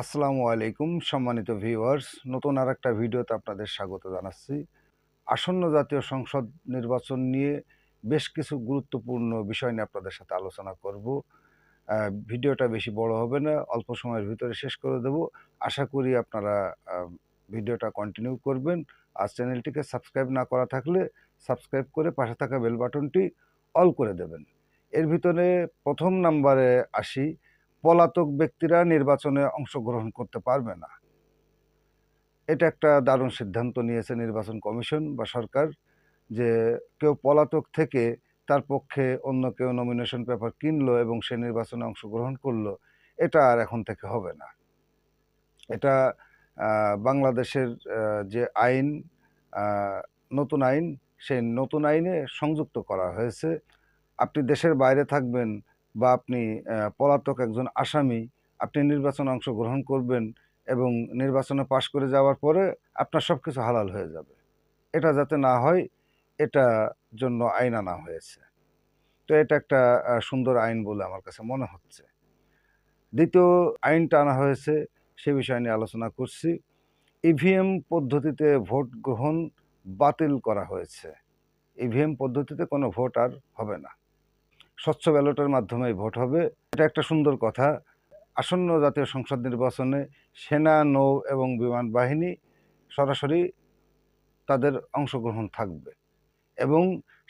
আসসালামু আলাইকুম, সম্মানিত ভিউয়ার্স। নতুন আর একটা ভিডিওতে আপনাদের স্বাগত জানাচ্ছি। আসন্ন জাতীয় সংসদ নির্বাচন নিয়ে বেশ কিছু গুরুত্বপূর্ণ বিষয় নিয়ে আপনাদের সাথে আলোচনা করব। ভিডিওটা বেশি বড় হবে না, অল্প সময়ের ভিতরে শেষ করে দেব। আশা করি আপনারা ভিডিওটা কন্টিনিউ করবেন। আর চ্যানেলটিকে সাবস্ক্রাইব না করা থাকলে সাবস্ক্রাইব করে পাশে থাকা বেল বাটনটি অল করে দেবেন। এর ভিতরে প্রথম নাম্বারে আসি। পলাতক ব্যক্তিরা নির্বাচনে অংশগ্রহণ করতে পারবে না। এটা একটা দারুণ সিদ্ধান্ত নিয়েছে নির্বাচন কমিশন বা সরকার যে কেউ পলাতক থেকে তার পক্ষে অন্য কেউ নমিনেশন পেপার কিনলো এবং সে নির্বাচনে অংশগ্রহণ করল, এটা আর এখন থেকে হবে না। এটা বাংলাদেশের যে আইন নতুন আইন, সেই নতুন আইনে সংযুক্ত করা হয়েছে। আপনি দেশের বাইরে থাকবেন বা আপনি পলাতক একজন আসামি, আপনি নির্বাচনে অংশগ্রহণ করবেন এবং নির্বাচনে পাশ করে যাওয়ার পরে আপনার সব কিছু হালাল হয়ে যাবে। এটা যাতে না হয়, এটা জন্য আইন আনা হয়েছে। তো এটা একটা সুন্দর আইন বলে আমার কাছে মনে হচ্ছে। দ্বিতীয় আইনটা আনা হয়েছে, সে বিষয় নিয়ে আলোচনা করছি। ইভিএম পদ্ধতিতে ভোট গ্রহণ বাতিল করা হয়েছে। ইভিএম পদ্ধতিতে কোনো ভোট আর হবে না। স্বচ্ছ ব্যালটের মাধ্যমে ভোট হবে। এটা একটা সুন্দর কথা। আসন্ন জাতীয় সংসদ নির্বাচনে সেনা, নৌ এবং বিমান বাহিনী সরাসরি তাদের অংশগ্রহণ থাকবে এবং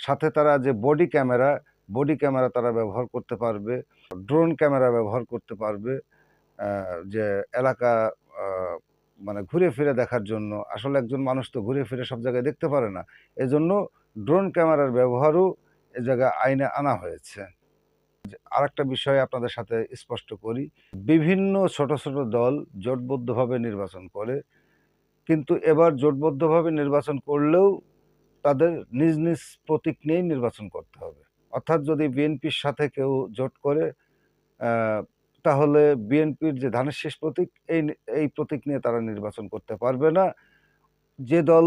সাথে তারা যে বডি ক্যামেরা বডি ক্যামেরা তারা ব্যবহার করতে পারবে, ড্রোন ক্যামেরা ব্যবহার করতে পারবে যে এলাকা মানে ঘুরে ফিরে দেখার জন্য। আসলে একজন মানুষ তো ঘুরে ফিরে সব জায়গায় দেখতে পারে না। এজন্য ড্রোন ক্যামেরার ব্যবহারও এ জায়গায় আইনে আনা হয়েছে। আর একটা বিষয় আপনাদের সাথে স্পষ্ট করি। বিভিন্ন ছোট ছোট দল জোটবদ্ধভাবে নির্বাচন করে, কিন্তু এবার জোটবদ্ধভাবে নির্বাচন করলেও তাদের নিজ নিজ প্রতীক নিয়েই নির্বাচন করতে হবে। অর্থাৎ যদি বিএনপির সাথে কেউ জোট করে তাহলে বিএনপির যে ধানের শেষ প্রতীক, এই এই প্রতীক নিয়ে তারা নির্বাচন করতে পারবে না। যে দল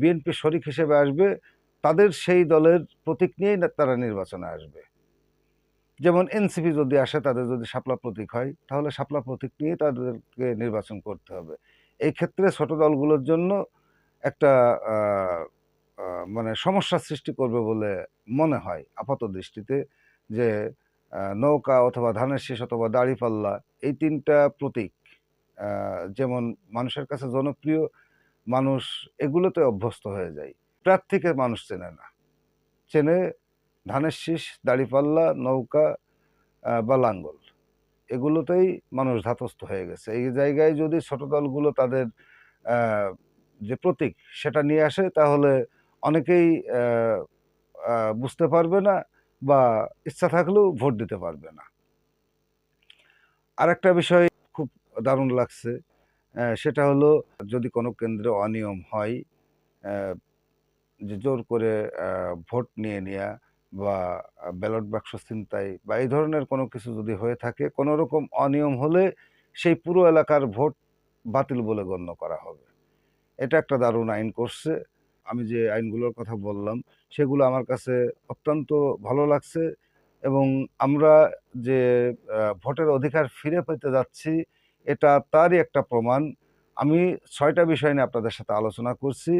বিএনপি শরিক হিসেবে আসবে তাদের সেই দলের প্রতীক নিয়েই তারা নির্বাচনে আসবে। যেমন এনসিপি যদি আসে, তাদের যদি শাপলা প্রতীক হয়, তাহলে শাপলা প্রতীক নিয়ে তাদেরকে নির্বাচন করতে হবে। এই ক্ষেত্রে ছোট দলগুলোর জন্য একটা মানে সমস্যার সৃষ্টি করবে বলে মনে হয় আপাত দৃষ্টিতে যে নৌকা অথবা ধানের শীষ অথবা দাড়িপাল্লা এই তিনটা প্রতীক যেমন মানুষের কাছে জনপ্রিয়, মানুষ এগুলোতে অভ্যস্ত হয়ে যায়। প্রার্থীকে মানুষ চেনে না। চেনে ধানের শীষ, দাড়িপাল্লা, নৌকা বা লাঙ্গল। এগুলোতেই মানুষ ধাতস্থ হয়ে গেছে। এই জায়গায় যদি ছোট দলগুলো তাদের যে প্রতীক সেটা নিয়ে আসে, তাহলে অনেকেই বুঝতে পারবে না বা ইচ্ছা থাকলেও ভোট দিতে পারবে না। আরেকটা বিষয় খুব দারুণ লাগছে সেটা হলো যদি কোনো কেন্দ্রে অনিয়ম হয় যে জোর করে ভোট নিয়ে নেওয়া বা ব্যালট বাক্স ছিনতাই বা এই ধরনের কোনো কিছু যদি হয়ে থাকে, কোনো রকম অনিয়ম হলে সেই পুরো এলাকার ভোট বাতিল বলে গণ্য করা হবে। এটা একটা দারুণ আইন করছে। আমি যে আইনগুলোর কথা বললাম, সেগুলো আমার কাছে অত্যন্ত ভালো লাগছে এবং আমরা যে ভোটের অধিকার ফিরে পেতে যাচ্ছি, এটা তারই একটা প্রমাণ। আমি ছয়টা বিষয় নিয়ে আপনাদের সাথে আলোচনা করছি।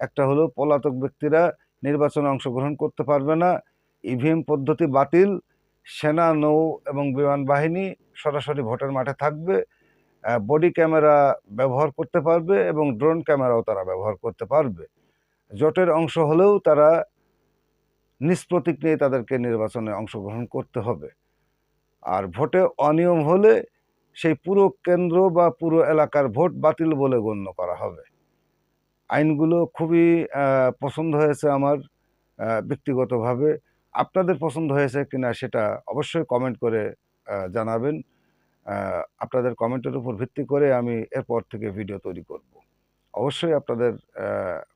একটা হলো পলাতক ব্যক্তিরা নির্বাচনে অংশগ্রহণ করতে পারবে না, ইভিএম পদ্ধতি বাতিল, সেনা, নৌ এবং বিমান বাহিনী সরাসরি ভোটের মাঠে থাকবে বডি ক্যামেরা ব্যবহার করতে পারবে এবং ড্রোন ক্যামেরাও তারা ব্যবহার করতে পারবে। জোটের অংশ হলেও তারা নিষ্প্রতীক নিয়ে তাদেরকে নির্বাচনে অংশগ্রহণ করতে হবে। আর ভোটে অনিয়ম হলে সেই পুরো কেন্দ্র বা পুরো এলাকার ভোট বাতিল বলে গণ্য করা হবে। আইনগুলো খুবই পছন্দ হয়েছে আমার ব্যক্তিগতভাবে। আপনাদের পছন্দ হয়েছে কিনা সেটা অবশ্যই কমেন্ট করে জানাবেন। আপনাদের কমেন্টের উপর ভিত্তি করে আমি এরপর থেকে ভিডিও তৈরি করব। অবশ্যই আপনাদের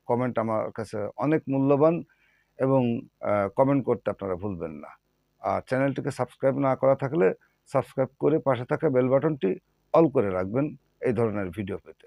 কমেন্ট আমার কাছে অনেক মূল্যবান এবং কমেন্ট করতে আপনারা ভুলবেন না। আর চ্যানেলটিকে সাবস্ক্রাইব না করা থাকলে সাবস্ক্রাইব করে পাশে থাকা বেল বাটনটি অল করে রাখবেন এই ধরনের ভিডিও পেতে।